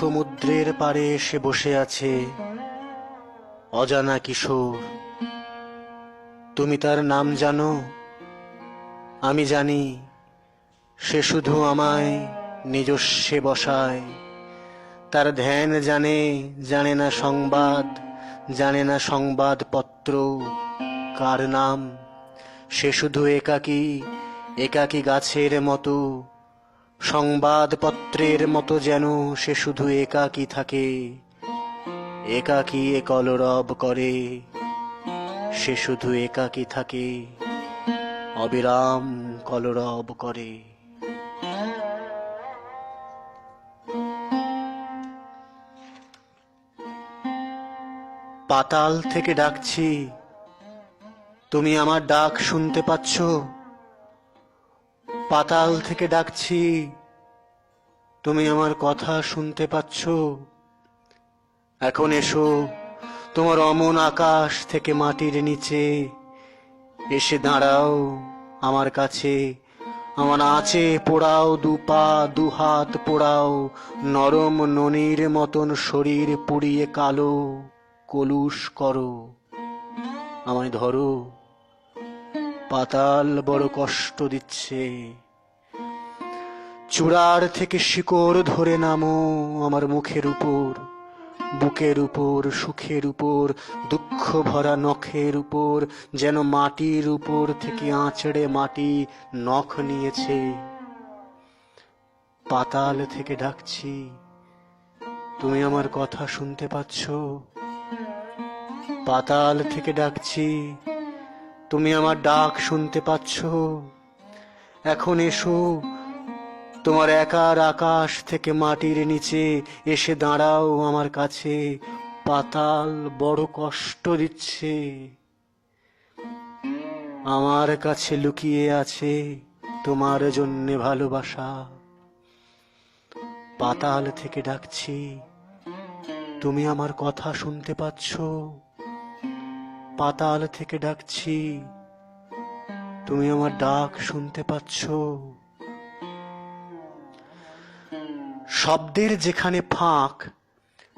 সমুদ্রের পাড়ে এসে বসে আছে অজানা কিশোর। তুমি তার নাম জানো? আমি জানি, সে শুধু আমায় নিজস্বে বসায়। তার ধ্যান জানে জানে না সংবাদ, জানে না সংবাদপত্র কার নাম। সে শুধু একাকী একাকী গাছের মতো সংবাদপত্রের মতো যেন সে শুধু একাকী থাকে, একাকী এ কলরব করে। সে শুধু একাকী থাকে, অবিরাম কলরব করে। পাতাল থেকে ডাকছি, তুমি আমার ডাক শুনতে পাচ্ছ? পাতাল থেকে ডাকছি। তুমি আমার কথা শুনতে পাচ্ছ? এখন এসো, তোমার অমন আকাশ থেকে মাটির নিচে। এসে দাঁড়াও আমার কাছে। আমার আছে পোড়াও, দু পা, দু হাত পোড়াও। নরম ননির মতন শরীর পুড়িয়ে কালো। কলুষ করো। আমায় ধরো। পাতাল বড় কষ্ট দিচ্ছে। চূড়ার থেকে শিকড় ধরে নামো আমার মুখের উপর, বুকের উপর, সুখের উপর, দুঃখ ভরা নখের উপর, যেন মাটির উপর থেকে আঁচড়ে মাটি নখ নিয়েছে। পাতাল থেকে ডাকছি, তুমি আমার কথা শুনতে পাচ্ছ? পাতাল থেকে ডাকছি তুমি আমার ডাক শুনতে পাচ্ছ? এখন এসো। তোমার একার আকাশ থেকে মাটির নিচে এসে দাঁড়াও আমার কাছে। পাতাল বড় কষ্ট দিচ্ছে। আমার কাছে লুকিয়ে আছে তোমার জন্যে ভালোবাসা। পাতাল থেকে ডাকছি। তুমি আমার কথা শুনতে পাচ্ছ? পাতাল থেকে ডাকছি। তুমি আমার ডাক শুনতে পাচ্ছ। শব্দের যেখানে ফাঁক,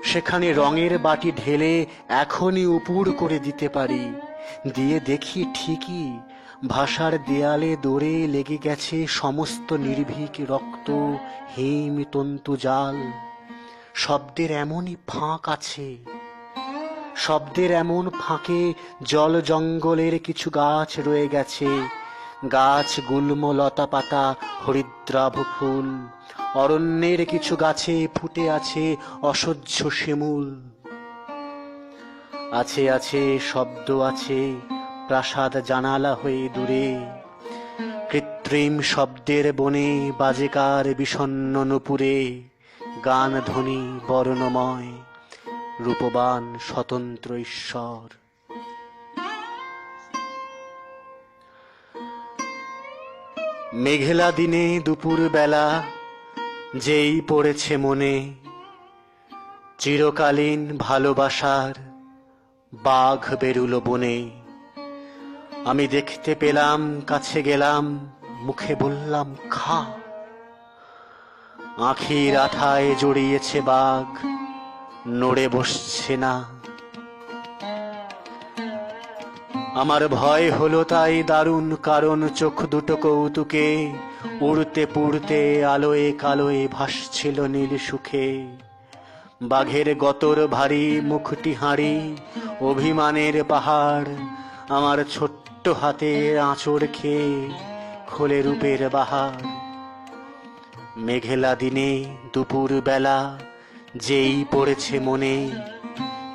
সেখানে রঙের বাটি ঢেলে এখনই উপুর করে দিতে পারি। দিয়ে দেখি ঠিকই ভাষার দেয়ালে দৌড়ে লেগে গেছে সমস্ত নির্ভীক রক্ত, হিম তন্তু জাল। শব্দের এমনই ফাঁক আছে শব্দের এমন ফাঁকে জল জঙ্গলের কিছু গাছ রয়ে গেছে। গাছ গুল্ম লতা পাতা, হরিদ্রাভ ফুল। অরণ্যের কিছু গাছে ফুটে আছে অসহ্য শিমুল। আছে আছে, শব্দ আছে, প্রাসাদ জানালা হয়ে দূরে। কৃত্রিম শব্দের বনে বাজেকার বিষণ্ণ নুপুরে, গান ধ্বনি বর্ণময়। রূপবান স্বতন্ত্র ঈশ্বর। মেঘেলা দিনে দুপুর বেলা যেই পড়েছে মনে, চিরকালীন ভালোবাসার বাঘ বেরুলো বনে। আমি দেখতে পেলাম, কাছে গেলাম, মুখে বললাম, খা। আখির আঠায় জড়িয়েছে বাঘ। নড়ে বসছে না। আমার ভয় হলো তাই দারুণ কারণ চোখ দুটো কৌতুকে উড়তে পুড়তে আলোয় কালোয় ভাসছিল নীল সুখে। বাঘের গতর ভারী, মুখটি হাঁড়ি, অভিমানের পাহাড়, আমার ছোট্ট হাতে আঁচড় খেয়ে খোলে রূপের বাহার। মেঘেলা দিনে দুপুর বেলা যেই পড়েছে মনে,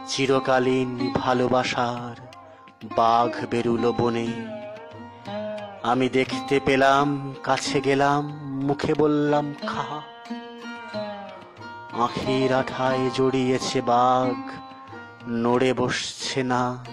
চিরকালীন ভালোবাসার বাঘ বেরুল বনে। আমি দেখতে পেলাম, কাছে গেলাম, মুখে বললাম, খা। আখির আঠায় জড়িয়েছে বাঘ, নড়ে বসছে না।